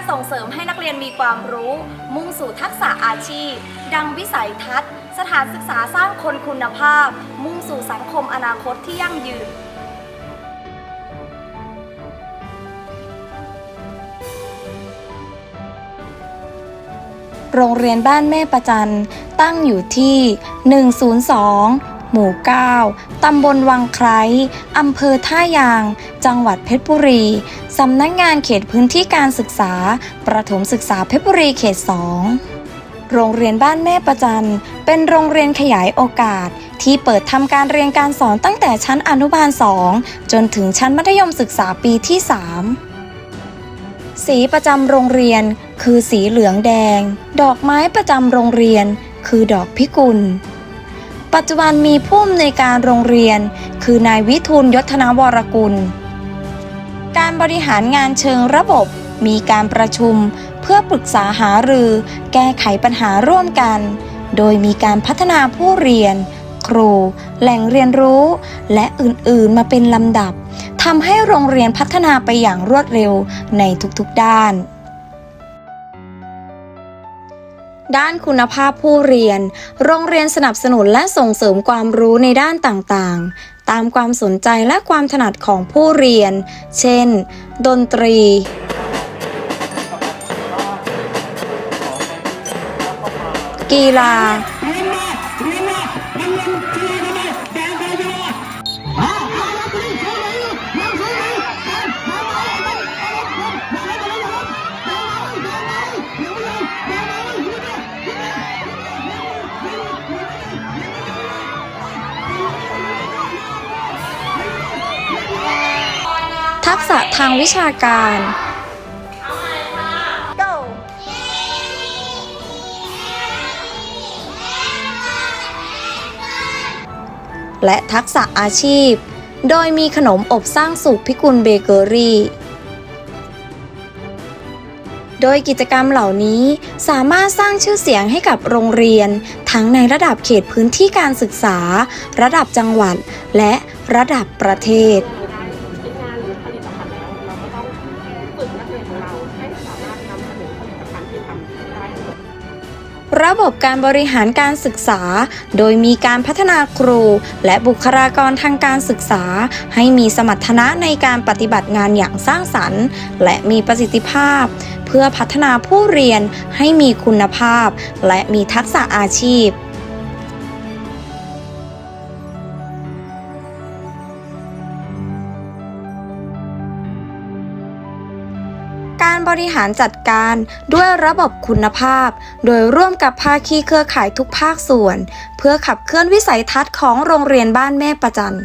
การส่งเสริมให้นักเรียนมีความรู้ มุ่งสู่ทักษะอาชีพ ดังวิสัยทัศน์ สถานศึกษาสร้างคนคุณภาพ มุ่งสู่สังคมอนาคตที่ยั่งยืนโรงเรียนบ้านแม่ประจันตั้งอยู่ที่ 102 หมู่ 9 ตำบลวังไคร้อำเภอท่ายาง จังหวัดเพชรบุรี สำนักงานเขตพื้นที่การศึกษา ประถมศึกษาเพชรบุรีเขต 2โรงเรียนบ้านแม่ประจัน เป็นโรงเรียนขยายโอกาส ที่เปิดทำการเรียนการสอนตั้งแต่ชั้นอนุบาล 2 จนถึงชั้นมัธยมศึกษาปีที่ 3 สีประจำโรงเรียนคือสีเหลืองแดง ดอกไม้ประจำโรงเรียนคือดอกพิกุล ปัจจุบันมีผู้อำนวยการโรงเรียน คือนายวิทูลยศธนวรกุล การบริหารงานเชิงระบบ มีการประชุมเพื่อปรึกษาหารือ แก้ไขปัญหาร่วมกัน โดยมีการพัฒนาผู้เรียน ครู แหล่งเรียนรู้ และอื่นๆมาเป็นลำดับทำให้โรงเรียนพัฒนาไปอย่างรวดเร็วในทุกๆด้าน ด้านคุณภาพผู้เรียน โรงเรียนสนับสนุนและส่งเสริมความรู้ในด้านต่างๆ ตามความสนใจและความถนัดของผู้เรียน เช่น ดนตรี กีฬา ทักษะทางวิชาการ Go และทักษะอาชีพ โดยมีขนมอบสร้างสุขพิกุลเบเกอรี่ โดยกิจกรรมเหล่านี้สามารถสร้างชื่อเสียงให้กับโรงเรียน ทั้งในระดับเขตพื้นที่การศึกษา ระดับจังหวัด และระดับประเทศ ระบบการบริหารการศึกษา โดยมีการพัฒนาครู และบุคลากรทางการศึกษา ให้มีสมรรถนะในการปฏิบัติงานอย่างสร้างสรรค์ และมีประสิทธิภาพ เพื่อพัฒนาผู้เรียนให้มีคุณภาพ และมีทักษะอาชีพ การบริหารจัดการด้วยระบบคุณภาพ โดยร่วมกับภาคีเครือข่ายทุกภาคส่วน เพื่อขับเคลื่อนวิสัยทัศน์ของโรงเรียนบ้านแม่ประจัน